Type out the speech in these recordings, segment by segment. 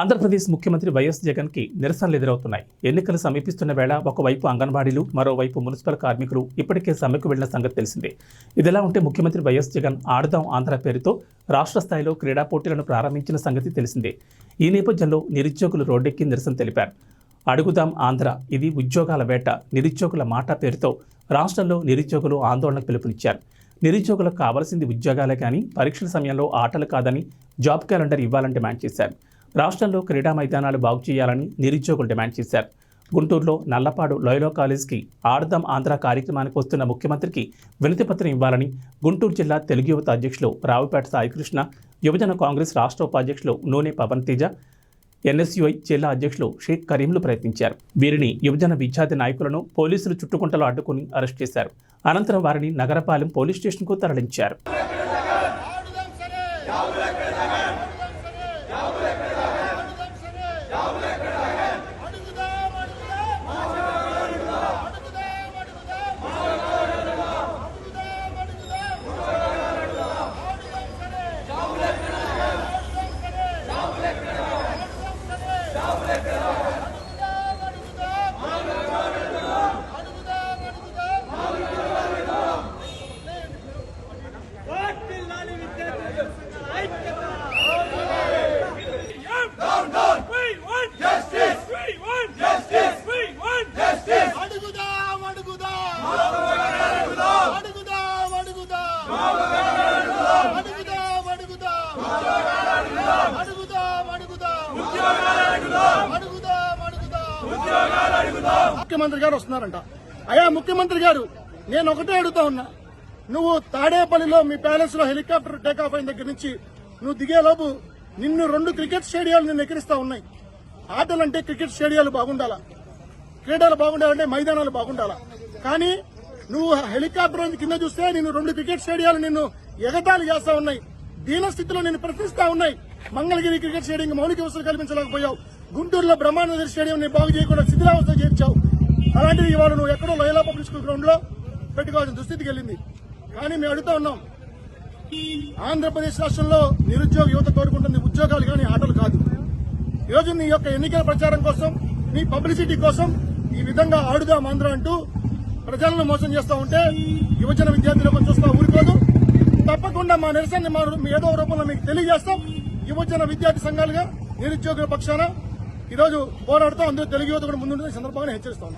ఆంధ్రప్రదేశ్ ముఖ్యమంత్రి వైఎస్ జగన్కి నిరసనలు ఎదురవుతున్నాయి. ఎన్నికలు సమీపిస్తున్న వేళ ఒకవైపు అంగన్వాడీలు మరోవైపు మున్సిపల్ కార్మికులు ఇప్పటికే సమ్మెకు వెళ్ళిన సంగతి తెలిసిందే. ఇదిలా ఉంటే ముఖ్యమంత్రి వైఎస్ జగన్ ఆడదాం ఆంధ్ర పేరుతో రాష్ట్ర స్థాయిలో క్రీడా పోటీలను ప్రారంభించిన సంగతి తెలిసిందే. ఈ నేపథ్యంలో నిరుద్యోగులు రోడ్డెక్కి నిరసన తెలిపారు. అడుగుదాం ఆంధ్ర ఇది ఉద్యోగాల వేట నిరుద్యోగుల మాట పేరుతో రాష్ట్రంలో నిరుద్యోగులు ఆందోళనకు పిలుపునిచ్చారు. నిరుద్యోగులకు కావాల్సింది ఉద్యోగాలే కానీ పరీక్షల సమయంలో ఆటలు కాదని జాబ్ క్యాలెండర్ ఇవ్వాలని డిమాండ్ చేశారు. రాష్ట్రంలో క్రీడా మైదానాలు బాగు చేయాలని నిరుద్యోగులు డిమాండ్ చేశారు. గుంటూరులో నల్లపాడు లోయలో కాలేజ్కి ఆడదాం ఆంధ్ర కార్యక్రమానికి వస్తున్న ముఖ్యమంత్రికి వినతిపత్రం ఇవ్వాలని గుంటూరు జిల్లా తెలుగు యువత అధ్యక్షులు రావుపేట సాయికృష్ణ యువజన కాంగ్రెస్ రాష్ట్ర ఉపాధ్యక్షులు నూనె పవన్ తేజ ఎన్ఎస్యుఐ జిల్లా అధ్యక్షులు షేక్ కరీంలు ప్రయత్నించారు. వీరిని యువజన విద్యార్థి నాయకులను పోలీసులు చుట్టుకుంటలో అడ్డుకుని అరెస్ట్ చేశారు. అనంతరం వారిని నగరపాలెం పోలీస్ స్టేషన్కు తరలించారు. ముఖ్యమంత్రి గారు వస్తున్నారంట. అయ్యా ముఖ్యమంత్రి గారు నేను ఒకటే అడుగుతా ఉన్నా. నువ్వు తాడేపల్లిలో మీ ప్యాలెస్లో హెలికాప్టర్ టేకాఫ్ అయిన దగ్గర నుంచి నువ్వు దిగేలోపు నిన్ను రెండు క్రికెట్ స్టేడియాలు నిన్ను ఎక్కిరిస్తా ఉన్నాయి. ఆటలంటే క్రికెట్ స్టేడియాలు బాగుండాలా? క్రీడలు బాగుండాలంటే మైదానాలు బాగుండాలా? కానీ నువ్వు హెలికాప్టర్ కింద చూస్తే నేను రెండు క్రికెట్ స్టేడియాలు నిన్ను ఎగతాళి చేస్తా ఉన్నాయి. దీన స్థితిలో నేను ప్రశ్నిస్తా ఉన్నాయి. మంగళగిరి క్రికెట్ స్టేడియం మౌలిక వసతులు కల్పించలేకపోయావు. గుంటూరులో బ్రహ్మానంద స్టేడియం ని బాగు చేయకుండా శిథిలావస్థ చేర్చావు. అలాంటిది ఇవాళ నువ్వు ఎక్కడో లయలా పబ్లిక్ స్కూల్ గ్రౌండ్లో పెట్టుకోవాల్సిన దుస్థితికి వెళ్ళింది. కానీ మేము అడుగుతా ఉన్నాం. ఆంధ్రప్రదేశ్ రాష్ట్రంలో నిరుద్యోగ యువత కోరుకుంటుంది ఉద్యోగాలు కానీ ఆటలు కాదు. ఈరోజు నీ యొక్క ఎన్నికల ప్రచారం కోసం నీ పబ్లిసిటీ కోసం ఈ విధంగా ఆడుదాం ఆంధ్ర అంటూ ప్రజలను మోసం చేస్తూ ఉంటే యువజన విద్యార్థులకు చూస్తా ఊరుకోదు. తప్పకుండా మా నిరసన మీ ఏదో రూపంలో మీకు తెలియజేస్తాం. యువజన విద్యార్థి సంఘాలుగా నిరుద్యోగుల పక్షాన ఈరోజు పోరాడుతూ అందరూ తెలుగు యువత కూడా ముందుంటే సందర్భంగా హెచ్చరిస్తాను.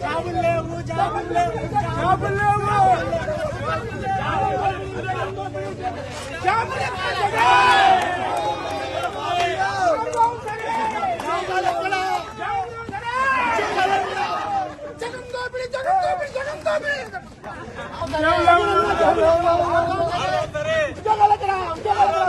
జాబులు లేవు జాబులు లేవు జాబులు లేవు. चङा कणाम